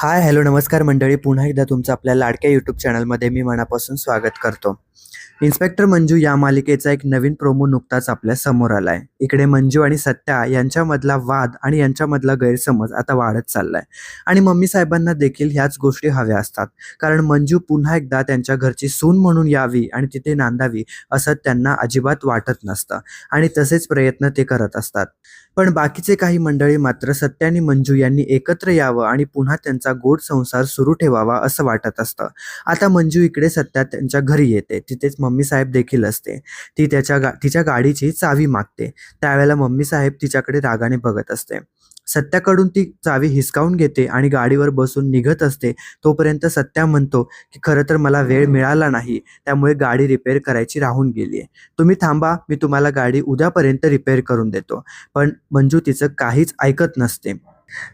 Hi hello नमस्कार मंडळी. पुन्हा एकदा तुमचं आपल्या लाडक्या यूट्यूब चॅनलमध्ये मी मनापासून स्वागत करतो. इन्स्पेक्टर मंजू या मालिकेचा एक नवीन प्रोमो नुकताच आपल्यासमोर आलाय. इकडे मंजू आणि सत्या यांच्यामधला वाद आणि यांच्यामधला गैरसमज आता वाढत चाललाय. आणि मम्मी साहेबांना देखील ह्याच गोष्टी हव्या असतात. कारण मंजू पुन्हा एकदा त्यांच्या घरची सून म्हणून यावी आणि तिथे नांदावी असं त्यांना अजिबात वाटत नसतं. आणि तसेच प्रयत्न ते करत असतात. पण बाकीचे काही मंडळी मात्र सत्या आणि मंजू यांनी एकत्र यावं आणि पुन्हा त्यांचा गोड संसार सुरू ठेवावा असं वाटत असतं. आता मंजू इकडे सत्या त्यांच्या घरी येते. तिथेच मम्मी साहेब देखील असते. ती त्याच्या गा तिच्या गाडीची चावी मागते. त्यावेळेला मम्मी साहेब तिच्याकडे रागाने बघत असते. सत्याकडून ती चावी हिसकावून घेते आणि गाडीवर बसून निघत असते. तोपर्यंत सत्या म्हणतो की खरं तर मला वेळ मिळाला नाही. त्यामुळे गाडी रिपेअर करायची राहून गेली आहे तुम्ही थांबा. मी तुम्हाला गाडी उद्यापर्यंत रिपेअर करून देतो. पण मंजू तिचं काहीच ऐकत नसते.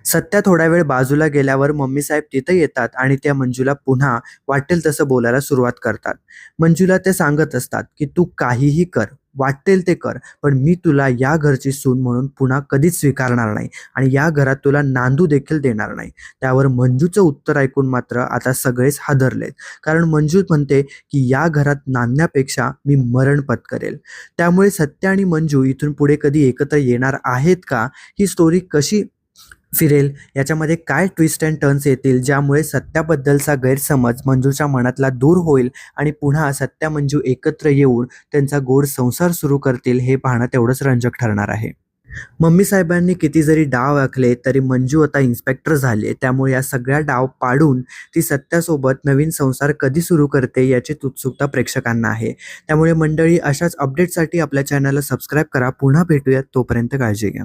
सत्या थोडा वेळ बाजूला गेल्यावर मम्मी साहेब तिथे येतात आणि त्या मंजूला पुन्हा वाटेल तसं बोलायला सुरुवात करतात. मंजूला ते सांगत असतात की तू काहीही कर वाटेल ते कर पण मी तुला या घरची सून म्हणून पुन्हा कधीच स्वीकारणार नाही आणि या घरात तुला नांदू देखील देणार नाही. त्यावर मंजूचं उत्तर ऐकून मात्र आता सगळेच हादरलेत. कारण मंजू म्हणते की या घरात नांदण्यापेक्षा मी मरण पत्करेल. त्यामुळे सत्य आणि मंजू इथून पुढे कधी एकत्र येणार आहेत का? ही स्टोरी कशी फिरेल. याच्यामध्ये काय ट्विस्ट अँड टर्न्स येतील ज्यामुळे सत्याबद्दलचा गैरसमज मंजूच्या मनातला दूर होईल आणि पुन्हा सत्या मंजू एकत्र येऊन त्यांचा गोड संसार सुरू करतील हे पाहणं तेवढंच रंजक ठरणार आहे. मम्मी साहेबांनी किती जरी डाव आखले तरी मंजू आता इन्स्पेक्टर झाले. त्यामुळे या सगळ्या डाव पाडून ती सत्यासोबत नवीन संसार कधी सुरू करते याची उत्सुकता प्रेक्षकांना आहे. त्यामुळे मंडळी अशाच अपडेटसाठी आपल्या चॅनलला सबस्क्राईब करा. पुन्हा भेटूयात. तोपर्यंत काळजी घ्या.